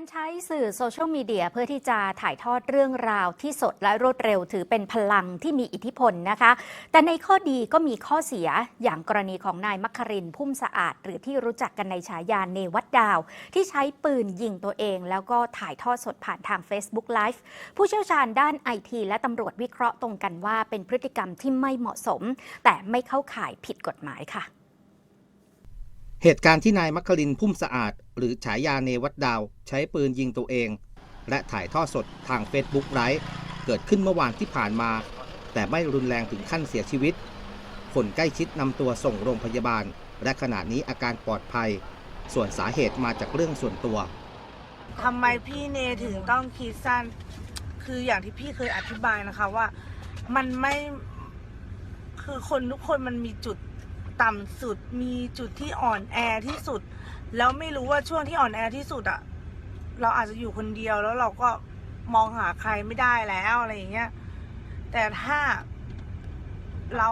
การใช้สื่อโซเชียลมีเดียเพื่อที่จะถ่ายทอดเรื่องราวที่สดและรวดเร็วถือเป็นพลังที่มีอิทธิพลนะคะ แต่ในข้อดีก็มีข้อเสียอย่างกรณีของนายมัคครินพุ่มสะอาด หรือที่รู้จักกันในฉายาเนวัดดาว ที่ใช้ปืนยิงตัวเอง แล้วก็ถ่ายทอดสดผ่านทาง Facebook Live ผู้เชี่ยวชาญด้านไอทีและตำรวจวิเคราะห์ตรงกันว่าเป็นพฤติกรรมที่ไม่เหมาะสม แต่ไม่เข้าข่ายผิดกฎหมายค่ะ เหตุการณ์ที่นายมัคคลินพุ่มสะอาด หรือฉายาเนวัดดาว ใช้ปืนยิงตัวเอง และถ่ายทอดสดทาง Facebook ไลฟ์เกิดขึ้นเมื่อวานที่ผ่านมา แต่ไม่รุนแรงถึงขั้นเสียชีวิต คนใกล้ชิดนำตัวส่งโรงพยาบาล และขณะนี้อาการปลอดภัย ส่วนสาเหตุมาจากเรื่องส่วนตัวทำไมพี่เนถึงต้องคิดสั้น คืออย่างที่พี่เคยอธิบายนะคะว่ามันไม่คือคนทุกคนมันมีจุด ต่ำสุดมีจุดที่อ่อนแอที่สุด แล้วไม่รู้ว่าช่วงที่อ่อนแอที่สุดอะเราอาจจะอยู่คนเดียวแล้วเราก็มองหาใครไม่ได้แล้วอะไรอย่างเงี้ย แต่ถ้าเรา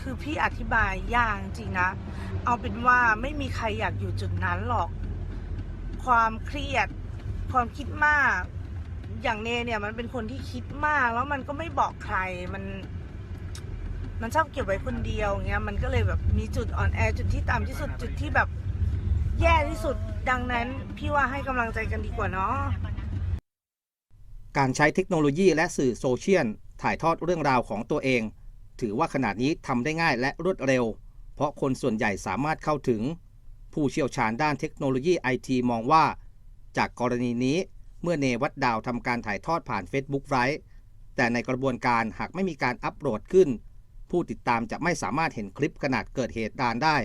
คือพี่อธิบายยากจริงนะ เอาเป็นว่าไม่มีใครอยากอยู่จุดนั้นหรอก ความเครียด ความคิดมาก อย่างเนเนี่ยมันเป็นคนที่คิดมาก แล้วมันก็ไม่บอกใครมัน มันชอบเก็บไว้คนเดียวเงี้ยมันก็เลยแบบมีจุดอ่อนแอจุดที่ต่ำที่สุดจุดที่แบบแย่ที่สุดดังนั้นพี่ว่าให้กำลังใจกันดีกว่าเนาะการใช้เทคโนโลยีและสื่อโซเชียลถ่ายทอดเรื่องราวของตัวเอง ถือว่าขนาดนี้ทำได้ง่ายและรวดเร็ว เพราะคนส่วนใหญ่สามารถเข้าถึง ผู้เชี่ยวชาญด้านเทคโนโลยีไอทีมองว่า จากกรณีนี้เมื่อเนวัดดาวทำการถ่ายทอดผ่าน Facebook ไ i ฟ์แต่ในกระบวนการหากไม่มีการอัปโหลดขึ้น ผู้ติดตามจะไม่สามารถเห็นคลิปขนาดเกิดเหตุการณ์ได้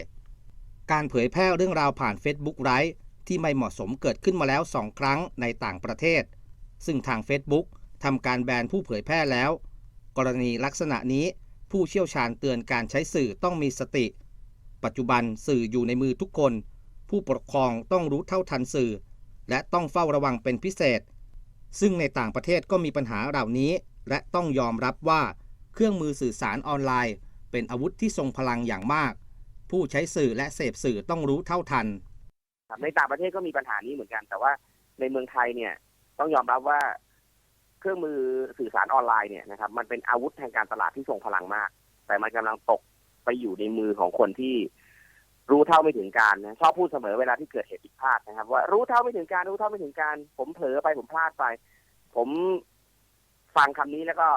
การเผยแพร่เรื่องราวผ่าน Facebook ไ i ฟ์ที่ไม่เหมาะสมเกิดขึ้นมาแล้ว 2 ครั้งในต่างประเทศ ซึ่งทาง Facebook ทำการแบนผู้เผยแพร่แล้ว กรณีลักษณะนี้ผู้เชี่ยวชาญเตือนการใช้สื่อต้องมีสติ ปัจจุบันสื่ออยู่ในมือทุกคน ผู้ปกครองต้องรู้เท่าทันสื่อ และต้องเฝ้าระวังเป็นพิเศษ ซึ่งในต่างประเทศก็มีปัญหาเหล่านี้ และต้องยอมรับว่า เครื่องมือสื่อสารออนไลน์ เป็นอาวุธที่ทรงพลังอย่างมาก ผู้ใช้สื่อและเสพสื่อต้องรู้เท่าทัน ครับในต่างประเทศก็มีปัญหานี้เหมือนกัน แต่ว่าในเมืองไทยเนี่ยต้องยอมรับว่าเครื่องมือสื่อสารออนไลน์เนี่ยนะครับมันเป็นอาวุธทางการตลาดที่ทรงพลังมาก แต่มันกำลังตกไปอยู่ในมือของคนที่รู้เท่าไม่ถึงการนะชอบพูดเสมอเวลาที่เกิดเหตุผิดพลาดนะครับ ว่ารู้เท่าไม่ถึงการรู้เท่าไม่ถึงการ ผมเผลอไปผมพลาดไป ผมฟังคำนี้แล้วก็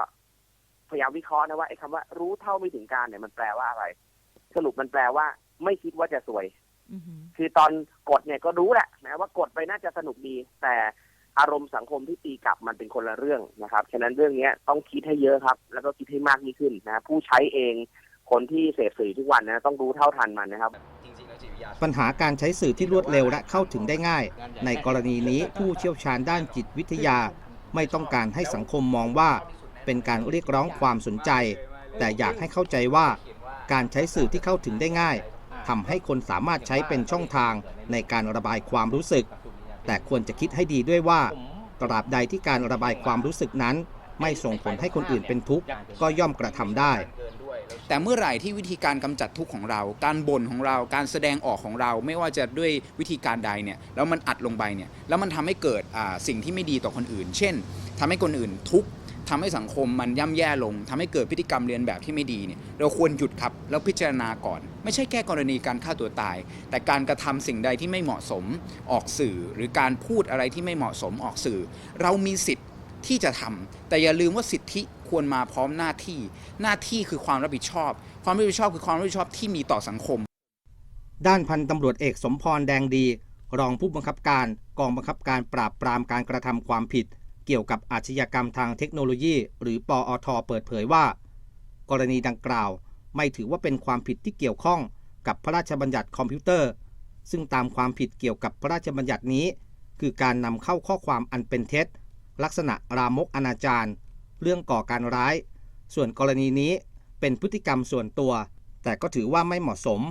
พยายามวิเคราะห์นะว่าไอ้คำว่ารู้เท่าไม่ถึงการเนี่ยมันแปลว่าอะไร สรุปมันแปลว่า ไม่คิดว่าจะสวยคือตอนกดเนี่ยก็รู้แหละนะว่ากดไปน่าจะสนุกดี แต่อารมณ์สังคมที่ตีกลับมันเป็นคนละเรื่องนะครับ ฉะนั้นเรื่องเนี้ยต้องคิดให้เยอะครับ แล้วก็คิดให้มากยิ่งขึ้นนะผู้ใช้เองคนที่เสพสื่อทุกวันนะต้องรู้เท่าทันมันนะครับ ปัญหาการใช้สื่อที่รวดเร็วและเข้าถึงได้ง่าย ในกรณีนี้ผู้เชี่ยวชาญด้านจิตวิทยา ไม่ต้องการให้สังคมมองว่า เป็นการเรียกร้องความสนใจ แต่อยากให้เข้าใจว่าการใช้สื่อที่เข้าถึงได้ง่ายทำให้คนสามารถใช้เป็นช่องทางในการระบายความรู้สึก แต่ควรจะคิดให้ดีด้วยว่าตราบใดที่การระบายความรู้สึกนั้น ไม่ส่งผลให้คนอื่นเป็นทุกข์ก็ย่อมกระทำได้ แต่เมื่อไหร่ที่วิธีการกำจัดทุกข์ของเรา การบ่นของเรา การแสดงออกของเรา ไม่ว่าจะด้วยวิธีการใดเนี่ย แล้วมันอัดลงไปเนี่ย แล้วมันทำให้เกิดสิ่งที่ไม่ดีต่อคนอื่น เช่นทำให้คนอื่นทุกข์ ทำให้สังคมมันย่ำแย่ลงทำให้เกิดพฤติกรรมเรียนแบบที่ไม่ดีเนี่ยเราควรหยุดครับแล้วพิจารณาก่อน ไม่ใช่แค่กรณีการฆ่าตัวตาย แต่การกระทำสิ่งใดที่ไม่เหมาะสมออกสื่อ หรือการพูดอะไรที่ไม่เหมาะสมออกสื่อ เรามีสิทธิ์ที่จะทำแต่อย่าลืมว่าสิทธิควรมาพร้อมหน้าที่ หน้าที่คือความรับผิดชอบ ความรับผิดชอบคือความรับผิดชอบที่มีต่อสังคม ด้านพันตำรวจเอกสมพรแดงดี รองผู้บังคับการกองบังคับการปราบปรามการกระทำความผิด เกี่ยวกับอาชญากรรมทางเทคโนโลยี หรือปอท เปิดเผยว่า กรณีดังกล่าว ไม่ถือว่าเป็นความผิดที่เกี่ยวข้องกับพระราชบัญญัติคอมพิวเตอร์ ซึ่งตามความผิดเกี่ยวกับพระราชบัญญัตินี้ คือการนำเข้าข้อความอันเป็นเท็จ ลักษณะรามกอนาจารเรื่องก่อการร้าย ส่วนกรณีนี้เป็นพฤติกรรมส่วนตัว แต่ก็ถือว่าไม่เหมาะสม